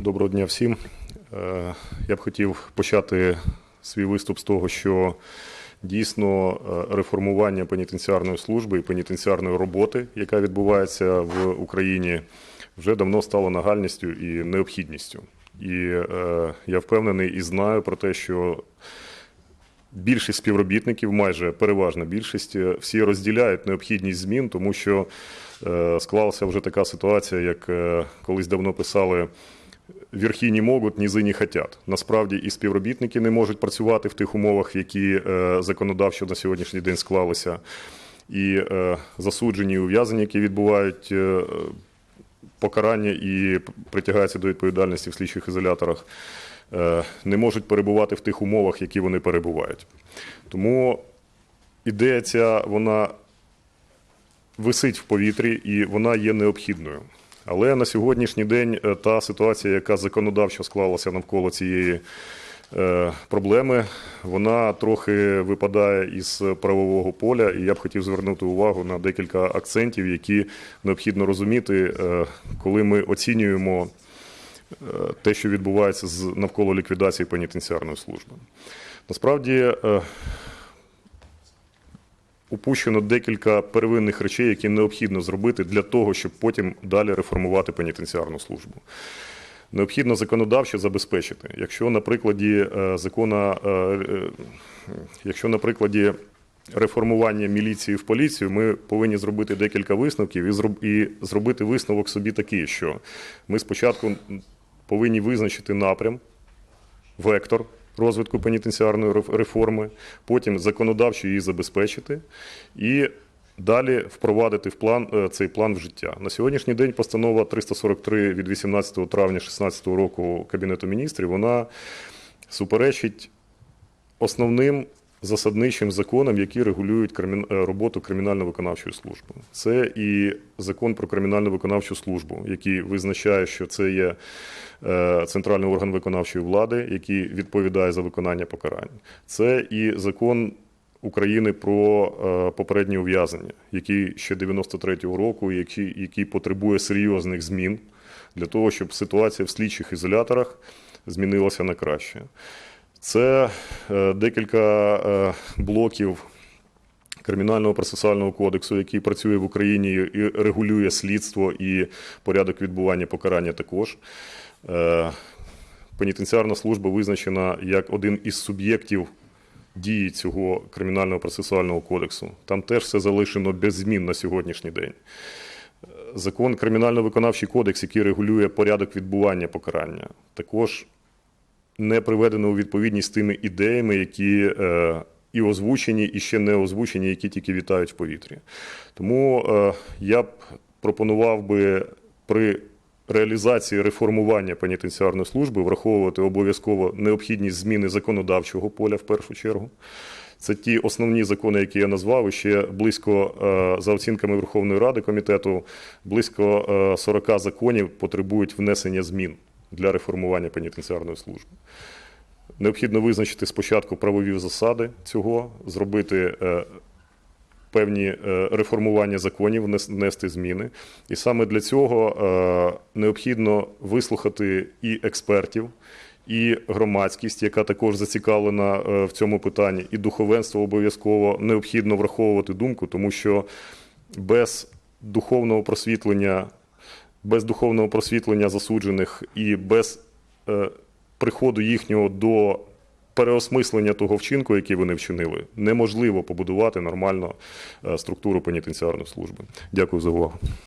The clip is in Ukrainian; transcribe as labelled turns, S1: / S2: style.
S1: Доброго дня всім. Е, Я б хотів почати свій виступ з того, що дійсно е, реформування пенітенціарної служби і пенітенціарної роботи, яка відбувається в Україні, вже давно стало нагальністю і необхідністю. І е, я впевнений і знаю про те, що більшість співробітників, майже переважна більшість, всі розділяють необхідність змін, тому що склалася вже така ситуація, як колись давно писали. Верхи не можуть, низи не хотять. Насправді і співробітники не можуть працювати в тих умовах, які е, законодавчо на сьогоднішній день склалися. І е, засуджені і ув'язані, які відбувають е, покарання і притягаються до відповідальності в слідчих ізоляторах, не можуть перебувати в тих умовах, які вони перебувають. Тому ідея ця вона висить в повітрі і вона є необхідною. Але на сьогоднішній день е, та ситуація, яка законодавчо склалася навколо цієї е, проблеми, вона трохи випадає із правового поля, і я б хотів звернути увагу на декілька акцентів, які необхідно розуміти, е, коли ми оцінюємо те, що відбувається навколо ліквідації пенітенціарної служби. Насправді. Упущено декілька первинних речей, які необхідно зробити для того, щоб потім далі реформувати пенітенціарну службу. Необхідно законодавчо забезпечити, якщо на прикладі е, закона, е, е, якщо на прикладі реформування міліції в поліцію, ми повинні зробити декілька висновків і зробити висновок собі такий, що ми спочатку повинні визначити напрям, вектор розвитку пенітенціарної реф- реформи, потім законодавчо її забезпечити і далі впровадити в план е, цей план в життя. На сьогоднішній день постанова 343 від 18 травня 2016 року Кабінету міністрів вона суперечить основним засадничим законам, які регулюють е, роботу кримінально-виконавчої служби. Це і закон про кримінально-виконавчу службу, який визначає, що це є е, центральний орган виконавчої влади, який відповідає за виконання покарань. Це і закон. України про е, попереднє ув'язнення, який ще 93-го року, який, який потребує серйозних змін для того, щоб ситуація в слідчих ізоляторах змінилася на краще. Це е, декілька е, блоків Кримінального процесуального кодексу, який працює в Україні і регулює слідство і порядок відбування покарання також. Е, Пенітенціарна служба визначена як один із суб'єктів дії цього кримінального процесуального кодексу. Там теж все залишено без змін на сьогоднішній день. Закон кримінально-виконавчий кодекс, який регулює порядок відбування покарання, також не приведено у відповідність тими ідеями, які е, і озвучені, і ще не озвучені, які тільки вітають в повітрі. Тому е, я б пропонував би при реалізації реформування пенітенціарної служби враховувати обов'язково необхідність зміни законодавчого поля в першу чергу. Це ті основні закони, які я назвав, і ще близько, е, за оцінками Верховної Ради комітету, близько е, 40 законів потребують внесення змін для реформування пенітенціарної служби. Необхідно визначити спочатку правові засади цього, зробити е, певні е, реформування законів, внес- внести зміни. І саме для цього е, необхідно вислухати і експертів, і громадськість, яка також зацікавлена в цьому питанні, і духовенство обов'язково необхідно враховувати думку, тому що без духовного просвітлення, без духовного просвітлення засуджених і без е, приходу їхнього до переосмислення того вчинку, який вони вчинили, неможливо побудувати нормально е, структуру пенітенціарної служби. Дякую за увагу.